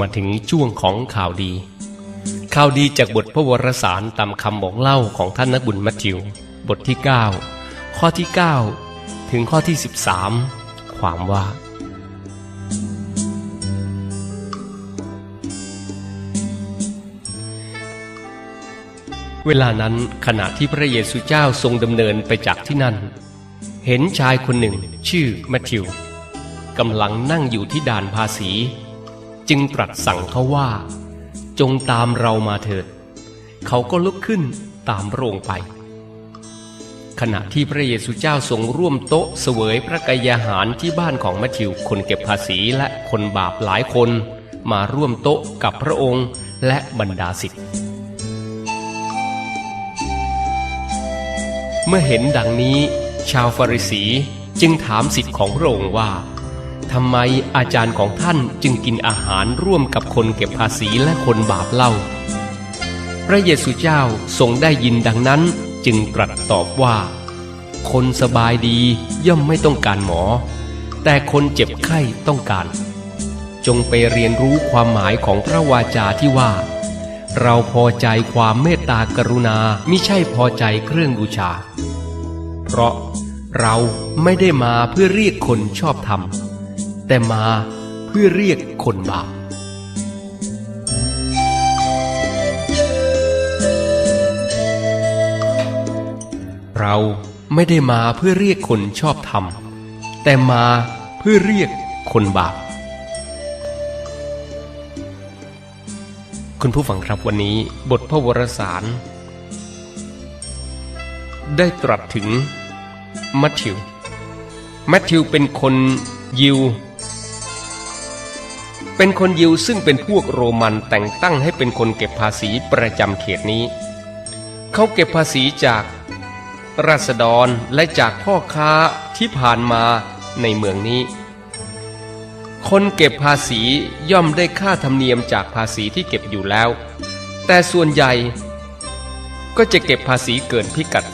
มาถึงช่วงของข่าวดี ข่าวดีจากบทพระวรสารตามคำบอกเล่าของท่านนักบุญมัทธิว บทที่ 9 ข้อที่ 9 ถึงข้อที่ 13 ความว่า เวลานั้นขณะที่พระเยซูเจ้าทรงดำเนินไปจากที่นั่น เห็นชายคนหนึ่งชื่อแมทธิวกำลังนั่งอยู่ที่ด่านภาษี จึงตรัสสั่งเขาว่า จงตามเรามาเถิด เขาก็ลุกขึ้นตามพรงไป ขณะที่พระเยซูเจ้าทรงร่วมโต๊ะเสวยพระกายาหารที่บ้านของแมทธิวคนเก็บภาษีและคนบาปหลายคนมาร่วมโต๊ะกับพระองค์และบรรดาศิษย์เมื่อเห็นดังนี้ ชาวฟาริสีจึงถามสิทธิ์ของพระองค์ว่า ทำไมอาจารย์ของท่านจึงกินอาหารร่วมกับคนเก็บภาษีและคนบาปเล่า พระเยซูเจ้าทรงได้ยินดังนั้นจึงตรัสตอบว่า คนสบายดีย่อมไม่ต้องการหมอ แต่คนเจ็บไข้ต้องการ จงไปเรียนรู้ความหมายของพระวาจาที่ว่า เราพอใจความเมตตากรุณาไมิใช่พอใจเครื่องบูชา เพราะเราไม่ได้มาเพื่อเรียกคนชอบธรรม แต่มาเพื่อเรียกคนบาปเราไม่ได้มาเพื่อเรียกคนชอบธรรม แต่มาเพื่อเรียกคนบาป คุณผู้ฟังครับวันนี้บทพระวรสาร ได้ตรัสถึงมัทธิว มัทธิวเป็นคนยิว เป็นคนยิวซึ่งเป็นพวกโรมันแต่งตั้งให้เป็นคนเก็บภาษีประจำเขตนี้ เขาเก็บภาษีจากราษฎรและจากพ่อค้าที่ผ่านมาในเมืองนี้ คนเก็บภาษีย่อมได้ค่าธรรมเนียมจากภาษีที่เก็บอยู่แล้ว แต่ส่วนใหญ่ก็จะเก็บภาษีเกินพิกัด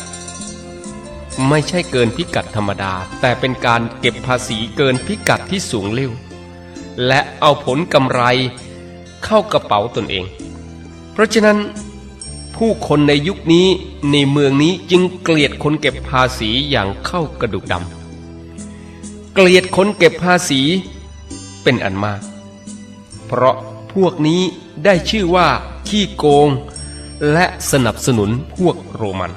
ไม่ใช่เกินพิกัดธรรมดา แต่เป็นการเก็บภาษีเกินพิกัดที่สูงเร็ว และเอาผลกำไรเข้ากระเป๋าตนเอง เพราะฉะนั้นผู้คนในยุคนี้ในเมืองนี้จึงเกลียดคนเก็บภาษีอย่างเข้ากระดูกดำเกลียดคนเก็บภาษีเป็นอันมาก เพราะพวกนี้ได้ชื่อว่าขี้โกง และสนับสนุนพวกโรมัน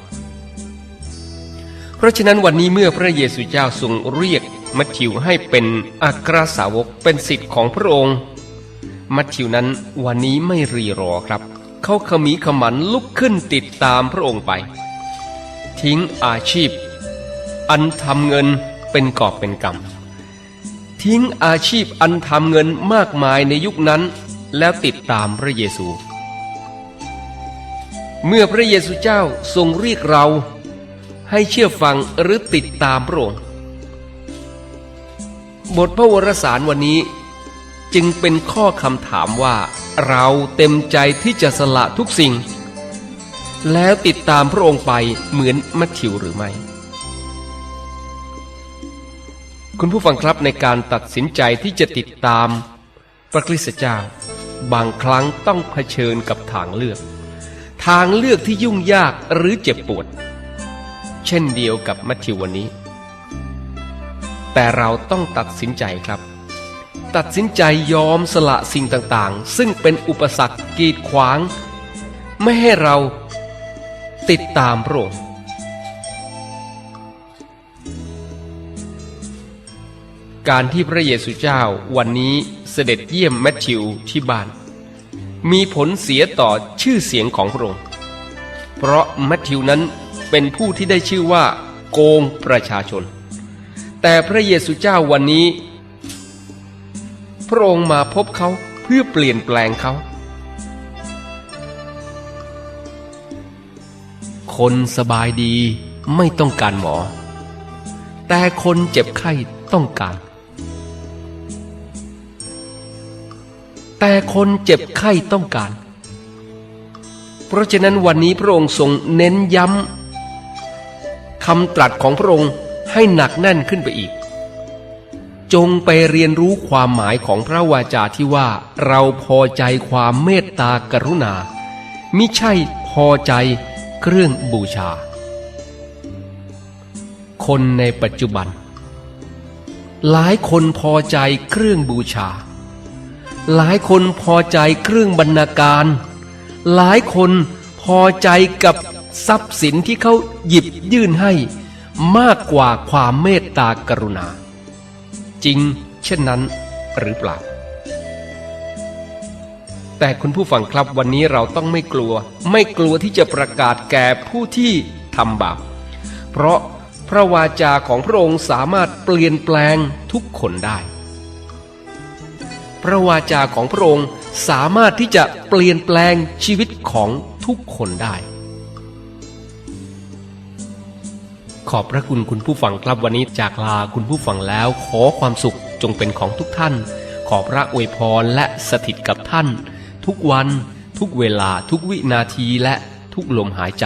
เพราะฉะนั้นวันนี้เมื่อพระเยซูเจ้าทรงเรียกมัทธิวให้เป็นอัครสาวกเป็นสิทธิ์ของพระองค์ มัทธิวนั้นวันนี้ไม่รีรอครับ เขาขมีขมันลุกขึ้นติดตามพระองค์ไป ทิ้งอาชีพ อันทำเงินเป็นกอบเป็นกำทิ้งอาชีพอันทำเงินมากมายในยุคนั้น แล้วติดตามพระเยซู เมื่อพระเยซูเจ้าทรงเรียกเรา ให้เชื่อฟังหรือติดตามพระองค์บทพระวรสารวันนี้ จึงเป็นข้อคำถามว่า เราเต็มใจที่จะสละทุกสิ่ง แล้วติดตามพระองค์ไปเหมือนมัทธิวหรือไม่ คุณผู้ฟังครับในการตัดสินใจที่จะติดตามพระคริสต์เจ้า บางครั้งต้องเผชิญกับทางเลือก ทางเลือกที่ยุ่งยากหรือเจ็บปวด เช่นเดียวกับมัทธิววันนี้ แต่เราต้องตัดสินใจครับ ตัดสินใจยอมสละสิ่งต่างๆ ซึ่งเป็นอุปสรรคกีดขวาง ไม่ให้เราติดตามพระองค์การที่พระเยซูเจ้าวันนี้เสด็จเยี่ยมแมทธิวที่บ้าน มีผลเสียต่อชื่อเสียงของพระองค์ เพราะแมทธิวนั้น เป็นผู้ที่ได้ชื่อว่า โกงประชาชน แต่พระเยซูเจ้าวันนี้ พระองค์มาพบเขาเพื่อเปลี่ยนแปลงเขา คนสบายดีไม่ต้องการหมอ แต่คนเจ็บไข้ต้องการ แต่คนเจ็บไข้ต้องการ เพราะฉะนั้นวันนี้พระองค์ทรงเน้นย้ำ คำตรัสของพระองค์ให้หนักแน่นขึ้นไปอีก จงไปเรียนรู้ความหมายของพระวาจาที่ว่าเราพอใจความเมตตากรุณา มิใช่พอใจเครื่องบูชา คนในปัจจุบัน หลายคนพอใจเครื่องบูชา หลายคนพอใจเครื่องบรรณาการ หลายคนพอใจกับ ทรัพย์สินที่เขาหยิบยื่นให้มากกว่าความเมตตากรุณา จริงเช่นนั้นหรือเปล่า แต่คุณผู้ฟังครับวันนี้เราต้องไม่กลัว ไม่กลัวที่จะประกาศแก่ผู้ที่ทำบาปเพราะพระวาจาของพระองค์สามารถเปลี่ยนแปลงทุกคนได้ พระวาจาของพระองค์สามารถที่จะเปลี่ยนแปลงชีวิตของทุกคนได้ ขอบพระคุณคุณผู้ฟังครับวันนี้จากลาคุณผู้ฟังแล้วขอความสุขจงเป็นของทุกท่าน ขอพระอวยพรและสถิตกับท่าน ทุกวัน ทุกเวลาทุกวินาทีและทุกลมหายใจ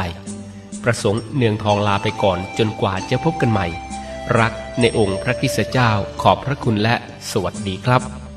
ประสงค์เนืองทองลาไปก่อนจนกว่าจะพบกันใหม่ รักในองค์พระคริสตเจ้าขอบพระคุณและสวัสดีครับ